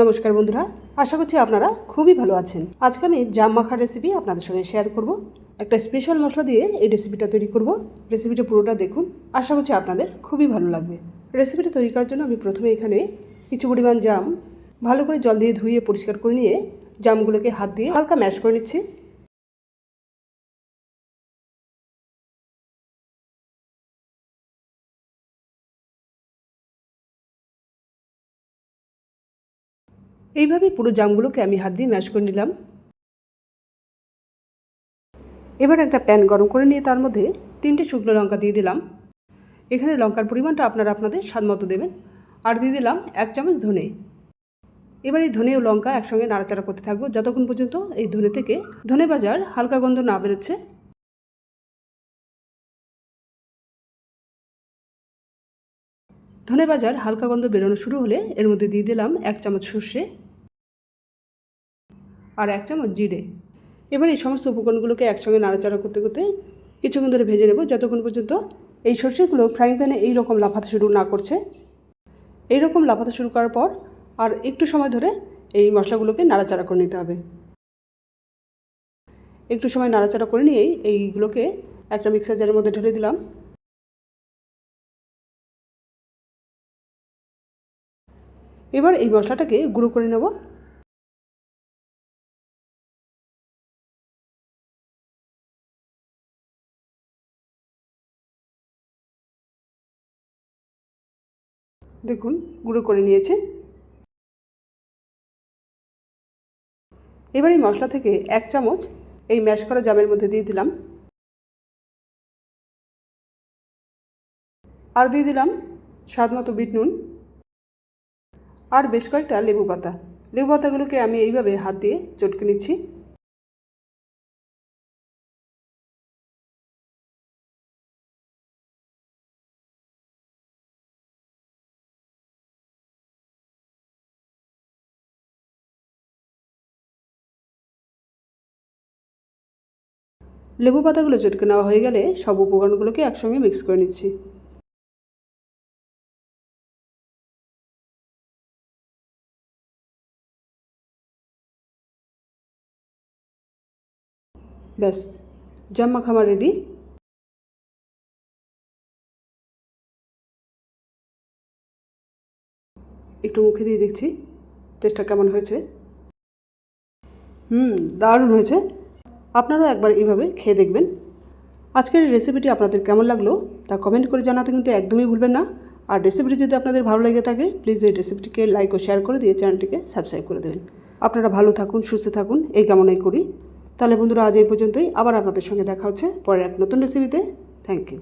নমস্কার বন্ধুরা, আশা করছি আপনারা খুবই ভালো আছেন। আজকে আমি জাম মাখার রেসিপি আপনাদের সঙ্গে শেয়ার করব। একটা স্পেশাল মশলা দিয়ে এই রেসিপিটা তৈরি করব। রেসিপিটা পুরোটা দেখুন, আশা করছি আপনাদের খুবই ভালো লাগবে। রেসিপিটা তৈরি করার জন্য আমি প্রথমে এখানে কিছু পরিমাণ জাম, ভালো করে জল দিয়ে ধুয়ে পরিষ্কার করে নিয়ে জামগুলোকে হাত দিয়ে হালকা ম্যাশ করে নিচ্ছি। এইভাবে পুরো জামগুলোকে আমি হাত দিয়ে ম্যাশ করে নিলাম। এবার একটা প্যান গরম করে নিয়ে তার মধ্যে তিনটে শুকনো লঙ্কা দিয়ে দিলাম। এখানে লঙ্কার পরিমাণটা আপনারা আপনাদের স্বাদ মতো দেবেন। আর দিয়ে দিলাম এক চামচ ধনে। এবার এই ধনে ও লঙ্কা একসঙ্গে নাড়াচাড়া করতে থাকব। যতক্ষণ পর্যন্ত এই ধনে থেকে ধনে বাজার হালকা গন্ধ না বেরোচ্ছে। ধনে বাজার হালকা গন্ধ বেরোনো শুরু হলে এর মধ্যে দিয়ে দিলাম এক চামচ সর্ষে। আর এক চামচ জিরে। এবার এই সমস্ত উপকরণগুলোকে একসঙ্গে নাড়াচাড়া করতে করতে কিছুক্ষণ ধরে ভেজে নেব। যতক্ষণ পর্যন্ত এই সর্ষেগুলো ফ্রাইং প্যানে এই রকম লাফাতে শুরু না করছে। এই রকম লাফাতে শুরু করার পর আর একটু সময় ধরে এই মশলাগুলোকে নাড়াচাড়া করে নিতে হবে। একটু সময় নাড়াচাড়া করে নিয়েই এইগুলোকে একটা মিক্সার জারের মধ্যে ঢেলে দিলাম। এবার এই মশলাটাকে গুঁড়ো করে নেব। দেখুন, গুঁড়ো করে নিয়েছে। এবার এই মশলা থেকে এক চামচ এই ম্যাশ করা জামের মধ্যে দিয়ে দিলাম। আর দিয়ে দিলাম স্বাদ মতো বিট নুন। আর বেশ কয়েকটা লেবু পাতা। লেবু পাতাগুলোকে আমি এইভাবে হাত দিয়ে চটকে নিচ্ছি। লেবু পাতাগুলো চটকে নেওয়া হয়ে গেলে সব উপকরণগুলোকে একসঙ্গে মিক্স করে নিচ্ছি। ব্যাস জাম্মা খামার রেডি একটু মুখে দিয়ে দেখছি টেস্টটা কেমন হয়েছে? হুম, দারুণ হয়েছে। আপনারাও একবার এইভাবে খেয়ে দেখবেন। আজকের রেসিপিটি আপনাদের কেমন লাগল তা কমেন্ট করে জানাতে কিন্তু একদমই ভুলবেন না। আর রেসিপিটি যদি আপনাদের ভালো লেগে থাকে প্লিজ এই রেসিপিটিকে লাইক ও শেয়ার করে দিয়ে চ্যানেলটিকে সাবস্ক্রাইব করে দেবেন। আপনারা ভালো থাকুন, সুস্থ থাকুন, এই কামনাই করি। তাহলে বন্ধুরা, আজ এই পর্যন্তই। আবার আপনাদের সঙ্গে দেখা হচ্ছে পরের এক নতুন রেসিপিতে থ্যাংক ইউ